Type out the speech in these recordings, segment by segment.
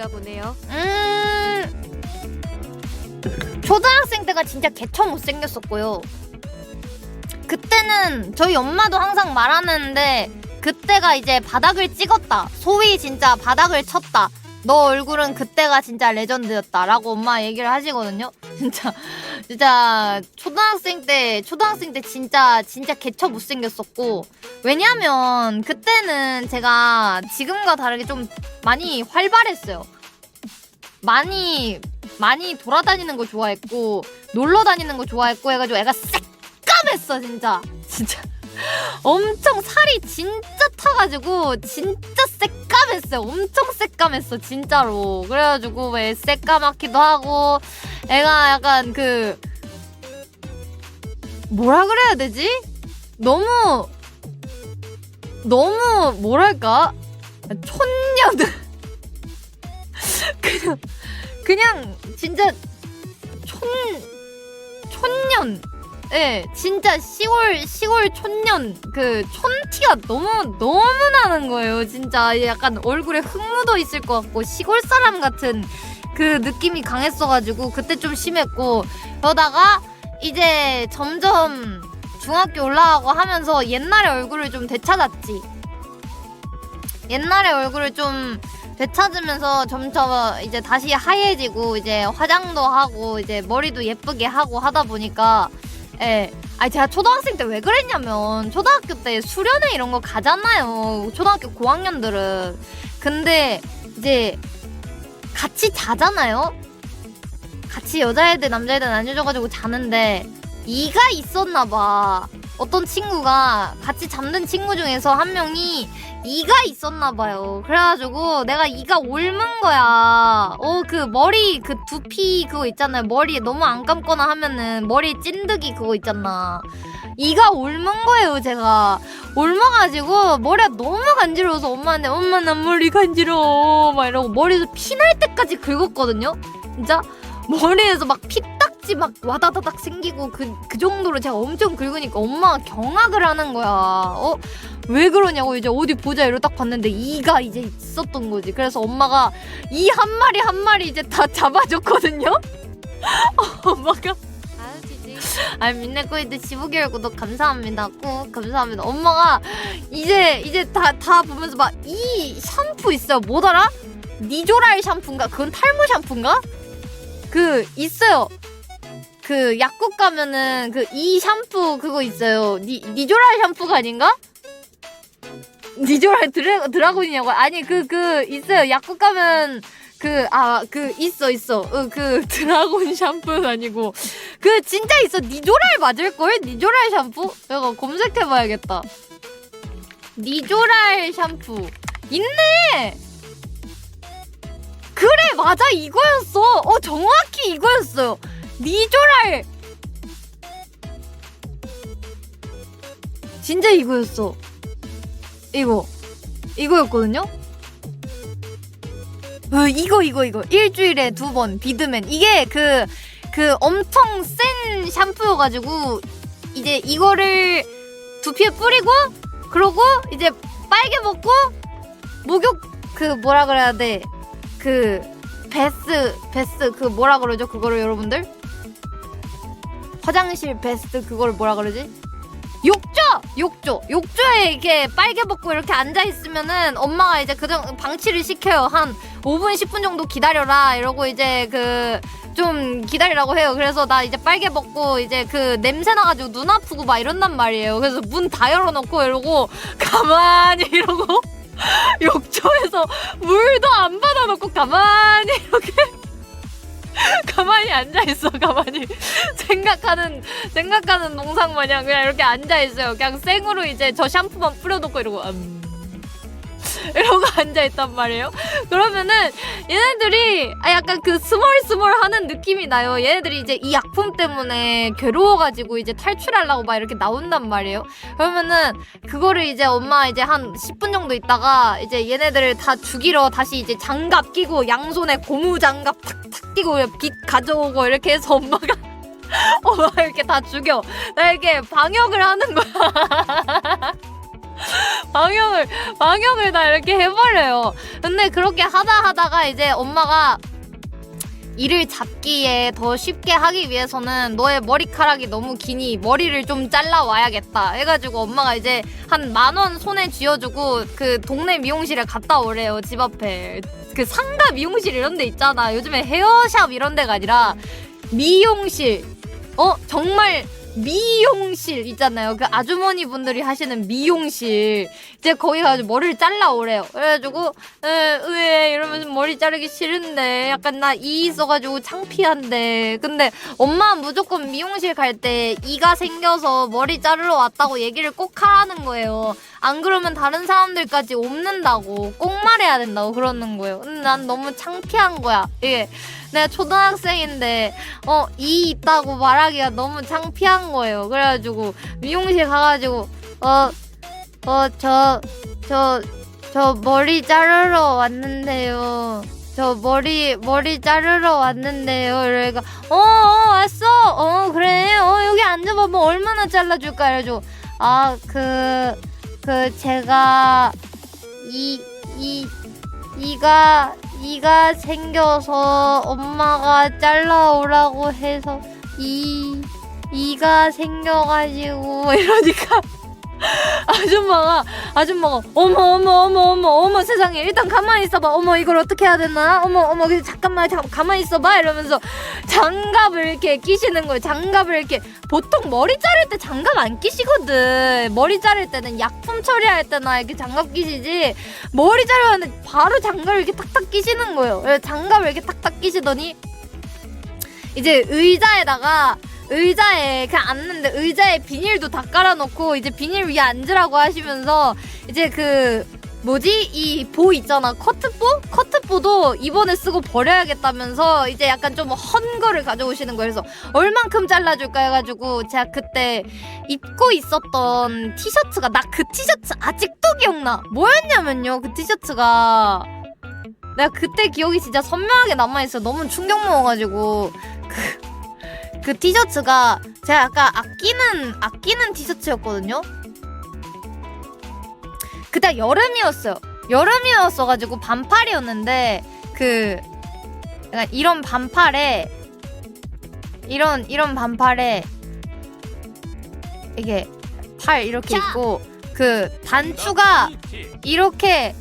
아닌가 보네요. 음 초등학생 때가 진짜 개처 못생겼었고요. 그때는 저희 엄마도 항상 말하는데 그때가 이제 바닥을 찍었다. 소위 진짜 바닥을 쳤다. 너 얼굴은 그때가 진짜 레전드였다라고 엄마 얘기를 하시거든요. 진짜 진짜 초등학생 때 초등학생 때 진짜 진짜 개처 못생겼었고 왜냐면 그때는 제가 지금과 다르게 좀 많이 활발했어요. 많이 많이 돌아다니는 거 좋아했고 놀러 다니는 거 좋아했고 해가지고 애가 새까맸어 진짜 진짜 엄청 살이 진짜 타가지고 진짜 새까맸어요. 엄청 새까맸어 진짜로. 그래가지고 왜 새까맣기도 하고 애가 약간 그 뭐라 그래야 되지? 너무 너무 뭐랄까? 촌년 그냥 그냥 진짜 촌 촌년 예 진짜 시골 시골 촌년 그 촌티가 너무 너무 나는 거예요 진짜. 약간 얼굴에 흙 묻어 있을 것 같고 시골 사람 같은 그 느낌이 강했어가지고 그때 좀 심했고 그러다가 이제 점점 중학교 올라가고 하면서 옛날의 얼굴을 좀 되찾았지. 옛날의 얼굴을 좀 되찾으면서 점점 이제 다시 하얘지고 이제 화장도 하고 이제 머리도 예쁘게 하고 하다 보니까 예. 아니 제가 초등학생 때 왜 그랬냐면 초등학교 때 수련회 이런 거 가잖아요. 초등학교 고학년들은. 근데 이제 같이 자잖아요. 같이 여자애들 남자애들 나뉘어져가지고 자는데 이가 있었나 봐. 어떤 친구가 같이 잠든 친구 중에서 한 명이 이가 있었나 봐요. 그래가지고 내가 이가 옮은 거야. 어 그 머리 그 두피 그거 있잖아요. 머리 너무 안 감거나 하면은 머리 찐득이 그거 있잖아. 이가 옮은 거예요 제가. 옮아가지고 머리가 너무 간지러워서 엄마한테 엄마 나 머리 간지러워 막 이러고 머리에서 피 날 때까지 긁었거든요. 진짜 머리에서 막 피 딱지 막 와다다닥 생기고 그, 그 정도로 제가 엄청 긁으니까 엄마가 경악을 하는 거야. 어? 왜 그러냐고 이제 어디 보자 이러고 딱 봤는데 이가 이제 있었던 거지. 그래서 엄마가 이 한 마리 한 마리 이제 다 잡아줬거든요. 엄마가. 아 민네코이드 15개월 구독 감사합니다. 꼭 감사합니다. 엄마가 이제 이제 다 다 보면서 막 이 샴푸 있어요. 뭐더라? 니조랄 샴푸인가? 그건 탈모 샴푸인가? 그 있어요. 그 약국 가면은 그 이 샴푸 그거 있어요. 니 니조랄 샴푸가 아닌가? 니조랄 드래, 드라곤이냐고 아니 그 그 있어요. 약국 가면 그 아 그 있어 있어. 어, 그 드라곤 샴푸는 아니고 그 진짜 있어. 니조랄 맞을 걸? 니조랄 샴푸? 내가 검색해 봐야겠다. 니조랄 샴푸 있네. 그래 맞아 이거였어. 어 정확히 이거였어요. 니조랄! 진짜 이거였어. 이거. 이거였거든요. 어, 이거 이거 이거. 일주일에 두 번 비드맨. 이게 그그 엄청 센 샴푸여가지고 이제 이거를 두피에 뿌리고 그러고 이제 빨개 먹고 목욕 그 뭐라 그래야 돼? 그 베스 베스 그 뭐라 그러죠? 그거를 여러분들 화장실 베스트 그걸 뭐라 그러지? 욕조! 욕조! 욕조에 이렇게 빨개 벗고 이렇게 앉아 있으면은 엄마가 이제 그정 방치를 시켜요. 한 5분 10분 정도 기다려라. 이러고 이제 그 좀 기다리라고 해요. 그래서 나 이제 빨개 벗고 이제 그 냄새 나가지고 눈 아프고 막 이런단 말이에요. 그래서 문 다 열어놓고 이러고 가만히 이러고 욕조에서 물도 안 받아놓고 가만히 이렇게 가만히 앉아 있어 가만히 생각하는 생각하는 농상 마냥 그냥 이렇게 앉아 있어요. 그냥 생으로 이제 저 샴푸만 뿌려놓고 이러고 음. 이러고 앉아 있단 말이에요. 그러면은 얘네들이 아 약간 그 스멀스멀 하는 느낌이 나요. 얘네들이 이제 이 약품 때문에 괴로워가지고 이제 탈출하려고 막 이렇게 나온단 말이에요. 그러면은 그거를 이제 엄마 이제 한 10분 정도 있다가 이제 얘네들을 다 죽이러 다시 이제 장갑 끼고 양손에 고무 장갑 탁탁 끼고 빛 가져오고 이렇게 해서 엄마가 엄마 이렇게 다 죽여. 나 이렇게 방역을 하는 거야. 방역을 방역을 다 이렇게 해버려요. 근데 그렇게 하다 하다가 이제 엄마가 이를 잡기에 더 쉽게 하기 위해서는 너의 머리카락이 너무 기니 머리를 좀 잘라 와야겠다 해가지고 엄마가 이제 한 만 원 손에 쥐어주고 그 동네 미용실에 갔다 오래요 집 앞에. 그 상가 미용실 이런 데 있잖아. 요즘에 헤어샵 이런 데가 아니라 미용실. 어? 정말 미용실 있잖아요. 그 아주머니 분들이 하시는 미용실. 이제 거기 가서 머리를 잘라 오래요. 그래가지고, 에, 왜, 이러면서 머리 자르기 싫은데, 약간 나 이 있어가지고 창피한데. 근데 엄마 무조건 미용실 갈 때 이가 생겨서 머리 자르러 왔다고 얘기를 꼭 하라는 거예요. 안 그러면 다른 사람들까지 옵는다고. 꼭 말해야 된다고 그러는 거예요. 근데 난 너무 창피한 거야. 이게. 내가 초등학생인데 어 이 있다고 말하기가 너무 창피한 거예요. 그래가지고 미용실 가가지고 어어저저 저 머리 자르러 왔는데요. 저 머리 머리 자르러 왔는데요. 이러니까 어, 어 왔어. 어 그래. 어 여기 앉아봐. 뭐 얼마나 잘라줄까 이래가지고 아그그 그 제가 이이 이가 이가 생겨서 엄마가 잘라오라고 해서 이 이가 생겨가지고 이러니까 아줌마가 아줌마가 어머 어머 어머 어머 어머 세상에 일단 가만히 있어봐. 어머 이걸 어떻게 해야 되나? 어머 어머 그 잠깐만 잠 가만히 있어봐. 이러면서 장갑을 이렇게 끼시는 거예요. 장갑을 이렇게. 보통 머리 자를 때 장갑 안 끼시거든. 머리 자를 때는 약품 처리할 때나 이렇게 장갑 끼시지. 머리 자르는데 바로 장갑을 이렇게 탁탁 끼시는 거예요. 장갑을 이렇게 탁탁 끼시더니 이제 의자에다가 의자에 그냥 앉는데 의자에 비닐도 다 깔아놓고 이제 비닐 위에 앉으라고 하시면서 이제 그 뭐지? 이 보 있잖아. 커트보? 커트보도 이번에 쓰고 버려야겠다면서 이제 약간 좀 헌 거를 가져오시는 거예요. 그래서 얼만큼 잘라줄까 해가지고 제가 그때 입고 있었던 티셔츠가 나 그 티셔츠 아직도 기억나. 뭐였냐면요 그 티셔츠가. 내가 그때 기억이 진짜 선명하게 남아있어 너무 충격 먹어가지고. 그 그 티셔츠가 제가 약간 아끼는 아끼는 티셔츠였거든요. 그때 여름이었어요. 여름이었어가지고 반팔이었는데 그 약간 이런 반팔에 이런 이런 반팔에 이게 팔 이렇게 있고 그 단추가 이렇게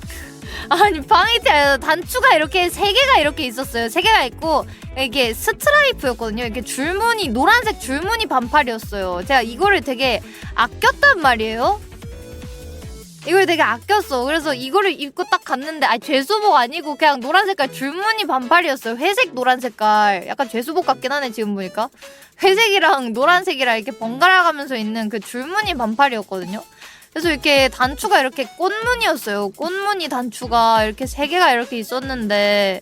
아니 아니라 단추가 이렇게 세 개가 이렇게 있었어요. 세 개가 있고 이게 스트라이프였거든요. 이렇게 줄무늬 노란색 줄무늬 반팔이었어요. 제가 이거를 되게 아꼈단 말이에요. 이걸 되게 아꼈어. 그래서 이거를 입고 딱 갔는데 아 죄수복 아니고 그냥 노란 색깔 줄무늬 반팔이었어요. 회색 노란 색깔. 약간 죄수복 같긴 하네 지금 보니까. 회색이랑 노란색이랑 이렇게 번갈아 가면서 있는 그 줄무늬 반팔이었거든요. 그래서 이렇게 단추가 이렇게 꽃무늬였어요. 꽃무늬 단추가 이렇게 세 개가 이렇게 있었는데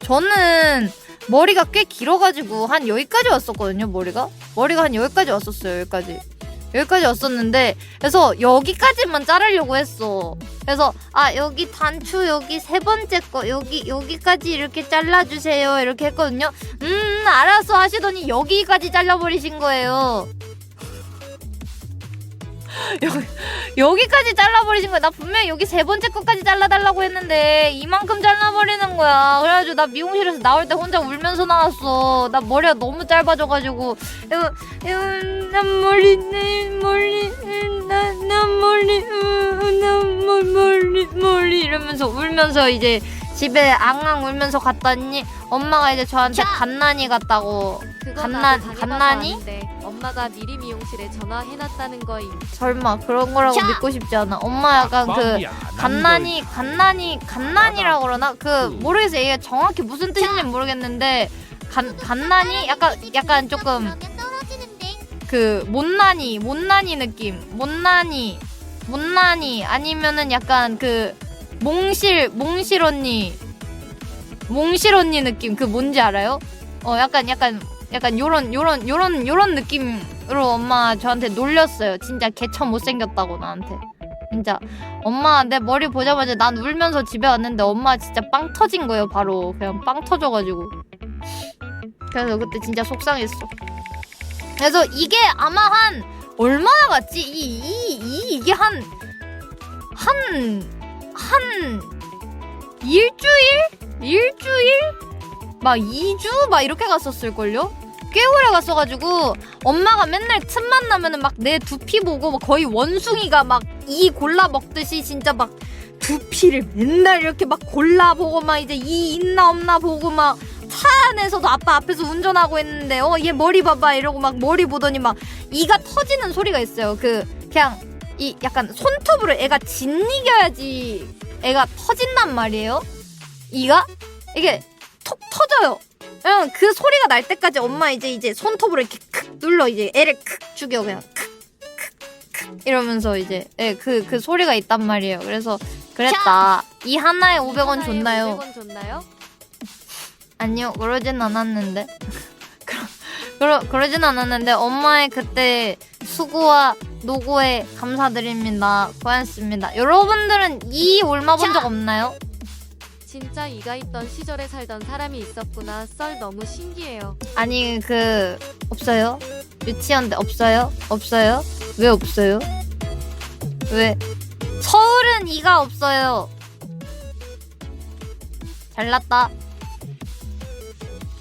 저는 머리가 꽤 길어가지고 한 여기까지 왔었거든요. 머리가 머리가 한 여기까지 왔었어요. 여기까지 여기까지 왔었는데 그래서 여기까지만 자르려고 했어. 그래서 아 여기 단추 여기 세 번째 거 여기 여기까지 이렇게 잘라주세요 이렇게 했거든요. 음 알았어 하시더니 여기까지 잘라버리신 거예요. 여기, 여기까지 잘라버리신 거야. 나 분명히 여기 세 번째 것까지 잘라달라고 했는데 이만큼 잘라버리는 거야. 그래가지고 나 미용실에서 나올 때 혼자 울면서 나왔어. 나 머리가 너무 짧아져가지고 이거 이거 나 머리 내 머리 나나 머리 나 머리 머리 이러면서 울면서 이제 집에 앙앙 울면서 갔더니 엄마가 이제 저한테 갓난이 같다고 그거 갓난- 나도 당해봐서 갓난이? 아는데 엄마가 미리 미용실에 전화해놨다는 거임. 설마 그런 거라고 믿고 싶지 않아. 엄마 약간 그 갓난이 갓난이 갓난이라고 그러나 그 모르겠어 요. 이게 정확히 무슨 뜻인지 모르겠는데 간 갓난이 약간 약간 조금 그 못난이 못난이 느낌 못난이 못난이 아니면은 약간 그 몽실 몽실 언니 몽실 언니 느낌 그 뭔지 알아요? 어 약간 약간 약간 요런 요런 요런 요런 느낌으로 엄마 저한테 놀렸어요. 진짜 개처럼 못생겼다고 나한테. 진짜 엄마 내 머리 보자마자 난 울면서 집에 왔는데 엄마 진짜 빵 터진 거예요 바로 그냥 빵 터져가지고 그래서 그때 진짜 속상했어 그래서 이게 아마 한 얼마나 갔지 이 이 이, 이, 게한한 한 일주일? 일주일? 막 2주? 막 이렇게 갔었을걸요? 꽤 오래 갔어가지고 엄마가 맨날 틈만 나면은 막 내 두피 보고 막 거의 원숭이가 막 이 골라 먹듯이 진짜 막 두피를 맨날 이렇게 막 골라 보고 막 이제 이 있나 없나 보고 막 차 안에서도 아빠 앞에서 운전하고 있는데 어 얘 머리 봐봐 이러고 막 머리 보더니 막 이가 터지는 소리가 있어요. 그 그냥 이 약간 손톱으로 애가 짓이겨야지 애가 터진단 말이에요. 이가 이게 톡 터져요. 그냥 그 소리가 날 때까지 엄마 이제 이제 손톱으로 이렇게 크 눌러 이제 애를 크 죽여 그냥 크크크 이러면서 이제 예그그 그 소리가 있단 말이에요. 그래서 그랬다. 이 하나에 500원 줬나요? 500원 줬나요? 아니요 그러진 않았는데 그러, 그러, 그러진 않았는데 엄마의 그때 수고와 노고에 감사드립니다 고맙습니다 여러분들은 이 올마 본 적 없나요? 진짜 이가 있던 시절에 살던 사람이 있었구나. 썰 너무 신기해요. 아니 그 없어요? 유치원 때 없어요? 없어요? 왜 없어요? 왜? 서울은 이가 없어요 잘났다